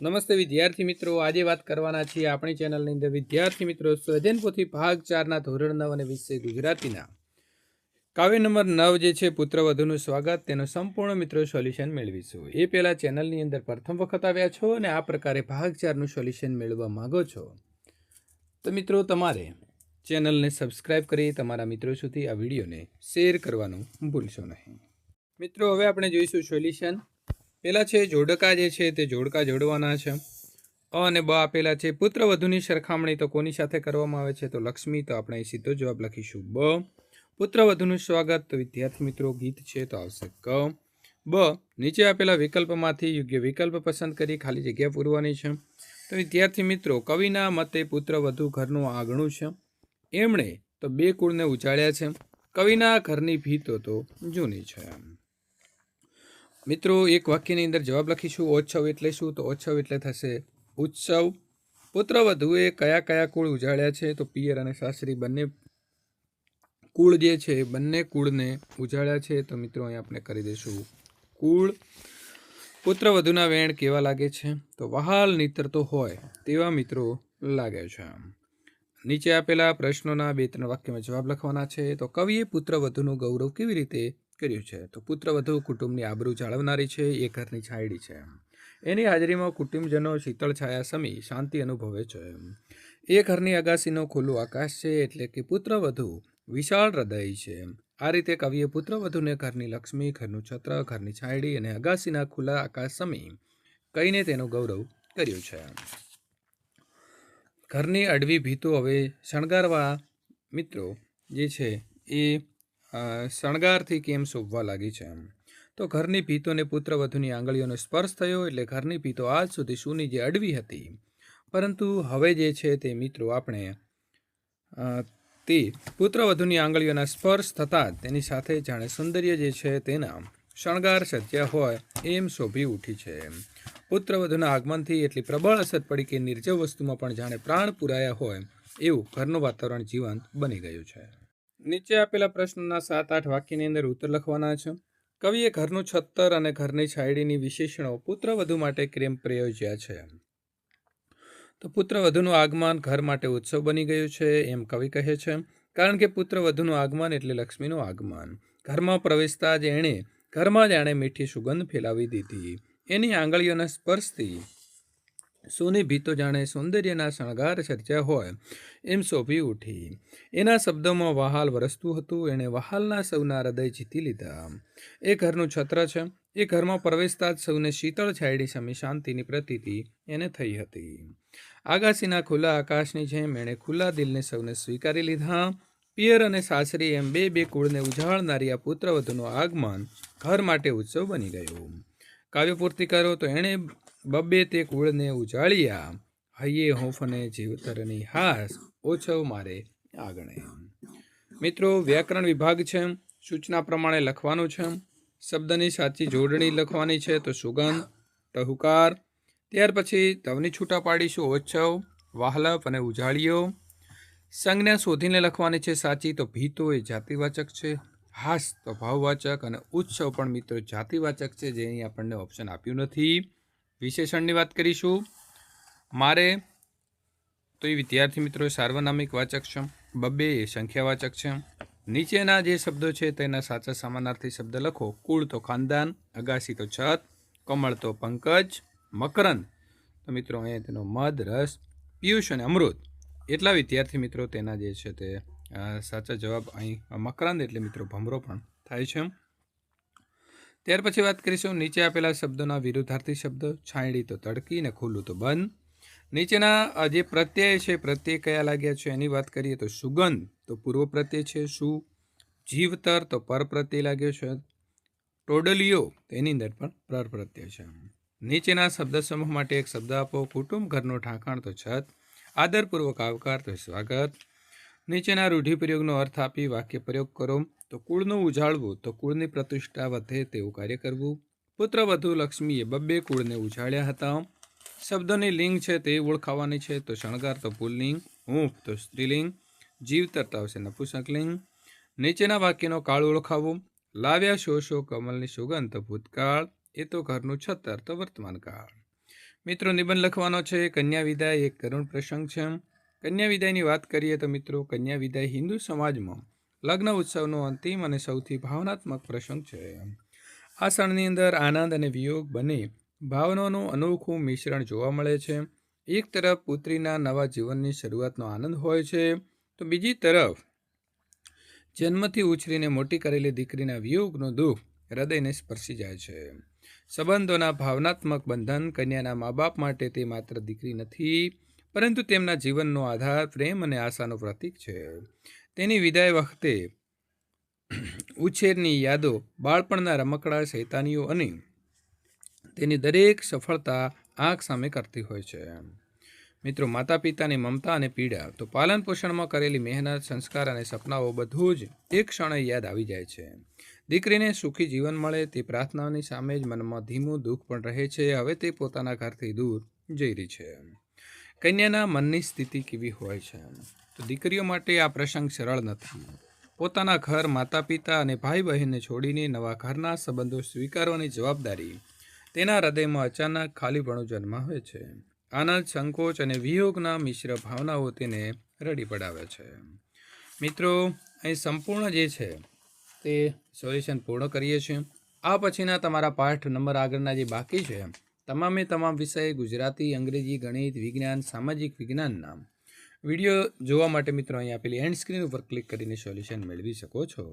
નમસ્તે વિદ્યાર્થી મિત્રો. આજે વાત કરવાના છીએ આપણી ચેનલની અંદર. વિદ્યાર્થી મિત્રો સ્વધ્યન પોથી ભાગ ચારના ધોરણ નવ અને વિષય ગુજરાતીના. કાવ્ય નંબર નવ જે છે, પુત્રવધુનું સ્વાગત. તેનું સંપૂર્ણ મિત્રો સોલ્યુશન મેળવીશું. એ પહેલાં ચેનલની અંદર પ્રથમ વખત આવ્યા છો અને આ પ્રકારે ભાગ ચારનું સોલ્યુશન મેળવવા માગો છો, તો મિત્રો તમારે ચેનલને સબસ્ક્રાઈબ કરી તમારા મિત્રો સુધી આ વિડીયોને શેર કરવાનું ભૂલશો નહીં. મિત્રો, હવે આપણે જોઈશું સોલ્યુશન. પહેલાં છે જોડકા જે છે તે જોડકા જોડવાના છે. અ અને બ આપેલા છે પુત્ર વધુની સરખામણી તો કોની સાથે કરવામાં આવે છે? તો લક્ષ્મી, તો આપણે સીધો જવાબ લખીશું. બ. પુત્રવધુનું સ્વાગત, તો વિદ્યાર્થી મિત્રો ગીત છે તો આવશે ક. બ. નીચે આપેલા વિકલ્પમાંથી યોગ્ય વિકલ્પ પસંદ કરી ખાલી જગ્યા પૂરવાની છે. તો વિદ્યાર્થી મિત્રો, કવિના મતે પુત્ર વધુ ઘરનું આંગણું છે. એમણે તો બે કુળને ઉજાળ્યા છે. કવિના ઘરની ભીતો તો જૂની છે મિત્રો, એક વાક્યની અંદર જવાબ લખીશું. ઓછવ એટલે શું? તો ઓછવ એટલે થશે ઉત્સવ. પુત્ર વધુએ કયા કયા કુળ ઉજાળ્યા છે? તો પિયર અને સાસરી બંને કુળ જે છે બંને કુળને ઉજાળ્યા છે. તો મિત્રો, અહીં આપણે કરી દઈશું કુળ. પુત્ર વધુના વેણ કેવા લાગે છે? તો વહાલ નીતરતો હોય તેવા મિત્રો લાગે છે. નીચે આપેલા પ્રશ્નોના બે ત્રણ વાક્યમાં જવાબ લખવાના છે. તો કવિએ પુત્ર વધુનું ગૌરવ કેવી રીતે કર્યું છે. તો પુત્ર વધુ કુટુંબની આબરૂ જાળવનારી છે એ ઘરની છાયડી છે. એની હાજરીમાં કુટુંબજનો શીતળ છાયા સમી શાંતિ અનુભવે છે. એ ઘરની અગાસીનો ખુલ્લું આકાશ છે, એટલે કે પુત્રવધુ વિશાળ હૃદય છે. આ રીતે કવિએ પુત્રવધુને ઘરની લક્ષ્મી, ઘરનું છત્ર, ઘરની છાયડી અને અગાસીના ખુલ્લા આકાશ સમી કહીને તેનું ગૌરવ કર્યું છે. ઘરની અડવી ભીતો હવે શણગારવા મિત્રો જે છે એ શણગારથી કેમ શોભવા લાગી છે એમ? તો ઘરની ભીતોને પુત્ર વધુની આંગળીઓનો સ્પર્શ થયો એટલે ઘરની ભીતો આજ સુધી સૂની જે અડવી હતી. પરંતુ હવે જે છે તે મિત્રો આપણે તે પુત્રવધુની આંગળીઓના સ્પર્શ થતાં તેની સાથે જાણે સૌંદર્ય જે છે તેના શણગાર સજ્યા હોય એમ શોભી ઉઠી છે પુત્રવધુના આગમનથી એટલી પ્રબળ અસર પડી કે નિર્જવ વસ્તુમાં પણ જાણે પ્રાણ પુરાયા હોય એવું ઘરનું વાતાવરણ જીવંત બની ગયું છે. નીચે આપેલા પ્રશ્નના સાત આઠ વાક્યની અંદર ઉત્તર લખવાના છે. કવિએ ઘરનું છત્તર અને ઘરની છાયડીની વિશેષણો પુત્રવધુ માટે કેમ પ્રયોજ્યા છે? તો પુત્રવધુનું આગમન ઘર માટે ઉત્સવ બની ગયું છે એમ કવિ કહે છે. કારણ કે પુત્રવધુનું આગમન એટલે લક્ષ્મીનું આગમન. ઘરમાં પ્રવેશતા જ એણે, ઘરમાં જ એણે મીઠી સુગંધ ફેલાવી દીધી. એની આંગળીઓના સ્પર્શથી સોની ભીતો જાણે સૌંદર્યના શણગાર સર્જ્યા હોય, એમ શોભી ઉઠી. એના શબ્દોમાં વહાલ વરસતું હતું, એણે વહાલના સૌના હૃદય જીતી લીધા. એ ઘરનું છત્ર છે, એ ઘરમાં પ્રવેશતા જ સૌને શીતળ છાયડી સમી શાંતિની પ્રતીતિ એને થઈ હતી. આગાશીના ખુલ્લા આકાશની જેમ એણે ખુલ્લા દિલને સૌને સ્વીકારી લીધા. પિયર અને સાસરી એમ બે બે કુળને ઉજાળનારી આ પુત્રવધુનું આગમન ઘર માટે ઉત્સવ બની ગયું. કાવ્ય પૂર્તિ કરો તો એણે બબ્બે તે કુળને ઉજાળ્યા. હૈયે હોંફને જીવતરની હાસ ઓછવ મારે આગણે. મિત્રો, વ્યાકરણ વિભાગ છે. સૂચના પ્રમાણે લખવાનું છે. શબ્દની સાચી જોડણી લખવાની છે તો સુગંધ, ટહુકાર. ત્યાર પછી તવની છૂટા પાડીશું ઓછવ, વાહલપ અને ઉજાળીઓ સંજ્ઞા શોધીને લખવાની છે સાચી તો ભીતો એ જાતિવાચક છે. હાસ તો ભાવવાચક અને ઉત્સવ પણ મિત્રો જાતિવાચક છે જે અહીં આપણને ઓપ્શન આપ્યું નથી. વિશેષણની વાત કરીશું. મારે, તો એ વિદ્યાર્થી મિત્રો સાર્વનામિક વાચક છે, બબ્બે એ સંખ્યાવાચક છે. નીચેના જે શબ્દો છે તેના સાચા સમાનાર્થી શબ્દ લખો. કુળ તો ખાનદાન, અગાસી તો છત, કમળ તો પંકજ, મકરંદ. તો મિત્રો, અહીંયા તેનો મધ, રસ, પિયુષ અને અમૃત. એટલા વિદ્યાર્થી મિત્રો, તેના જે છે તે સાચા જવાબ અહીં, મકરંદ એટલે મિત્રો ભમરો પણ થાય છે. ત્યાર પછી વાત કરીશું નીચે આપેલા શબ્દોના વિરુદ્ધાર્થી શબ્દો. છાંયડી તો તડકી ને ખુલ્લું તો બંધ. નીચેના જે પ્રત્યય છે, પ્રત્યય કયા લાગ્યા છે એની વાત કરીએ તો સુગંધ તો પૂર્વ પ્રત્યય છે શું જીવતર તો પર પ્રત્યય લાગ્યો છે ટોડલીઓ તેની અંદર પણ પર પ્રત્યય છે. નીચેના શબ્દ સમૂહ માટે એક શબ્દ આપો, કુટુંબ ઘરનું ઠાકાણ તો છત, આદરપૂર્વક આવકાર તો સ્વાગત નીચેના રૂઢિપ્રયોગનો અર્થ આપી વાક્ય પ્રયોગ કરો. તો કુળનું ઉજાળવું, તો કુળની પ્રતિષ્ઠા વધે તેવું કાર્ય કરવું. પુત્ર વધુ લક્ષ્મીએ બબ્બે કુળને ઉજાળ્યા હતા. શબ્દની લિંગ છે તે ઓળખાવાની છે, તો શણગાર તો પુલ્લિંગ ઊંફ તો સ્ત્રીલિંગ, જીવ તરતા આવશે નપુસકલિંગ નીચેના વાક્યનો કાળ ઓળખાવો. લાવ્યા શો શો કમલની સુગંધ ભૂતકાળ, એ તો ઘરનું છતર તો વર્તમાન કાળ મિત્રો, નિબંધ લખવાનો છે કન્યા વિદાય એક કરુણ પ્રસંગ છે. કન્યા વિદાયની વાત કરીએ તો મિત્રો, કન્યા વિદાય હિન્દુ સમાજમાં લગ્ન ઉત્સવનો અંતિમ અને સૌથી ભાવનાત્મક પ્રસંગ છે. આ ક્ષણની અંદર આનંદ અને વિયોગ બંને ભાવનાઓનું અનોખું મિશ્રણ જોવા મળે છે. એક તરફ પુત્રીના નવા જીવનની શરૂઆતનો આનંદ હોય છે, તો બીજી તરફ જન્મથી ઉછરીને મોટી કરેલી દીકરીના વિયોગનો દુઃખ હૃદયને સ્પર્શી જાય છે. સંબંધોના ભાવનાત્મક બંધન કન્યાના મા બાપ માટે તે માત્ર દીકરી નથી પરંતુ તેમના જીવનનો આધાર, પ્રેમ અને આશાનું પ્રતીક છે. તેની વિદાય વખતે ઉછેરની યાદો બાળપણના રમકડા, શૈતાનીઓ અને તેની દરેક સફળતા આંખ સામે કરતી હોય છે. મિત્રો માતા પિતાની મમતા અને પીડા, તો પાલન પોષણમાં કરેલી મહેનત, સંસ્કાર અને સપનાઓ બધું જ એક ક્ષણે યાદ આવી જાય છે. દીકરીને સુખી જીવન મળે, તે પ્રાર્થનાઓની સામે જ મનમાં ધીમું દુઃખ પણ રહે છે. હવે તે પોતાના ઘરથી દૂર જઈ રહી છે. કન્યાના મનની સ્થિતિ કેવી હોય છે? તો દીકરીઓ માટે આ પ્રસંગ સરળ નથી. પોતાના ઘર માતા પિતા અને ભાઈ બહેનને છોડીને નવા ઘરના સંબંધો સ્વીકારવાની જવાબદારી તેના હૃદયમાં અચાનક ખાલીપણું જન્માવે છે. આનંદ, સંકોચ અને વિયોગના મિશ્ર ભાવનાઓ તેને રડી પડાવે છે. મિત્રો, અહીં સંપૂર્ણ જે છે તે સોલ્યુશન પૂર્ણ કરીએ છીએ. આ પછીના તમારા પાઠ નંબર આગળના જે બાકી છે તમામે તમામ વિષય, ગુજરાતી, અંગ્રેજી, ગણિત, વિજ્ઞાન, સામાજિક વિજ્ઞાનના વીડિયો જોવા માટે મિત્રો અહીં આપેલી એન્ડ સ્ક્રીન ઉપર ક્લિક કરીને સોલ્યુશન મેળવી શકો છો.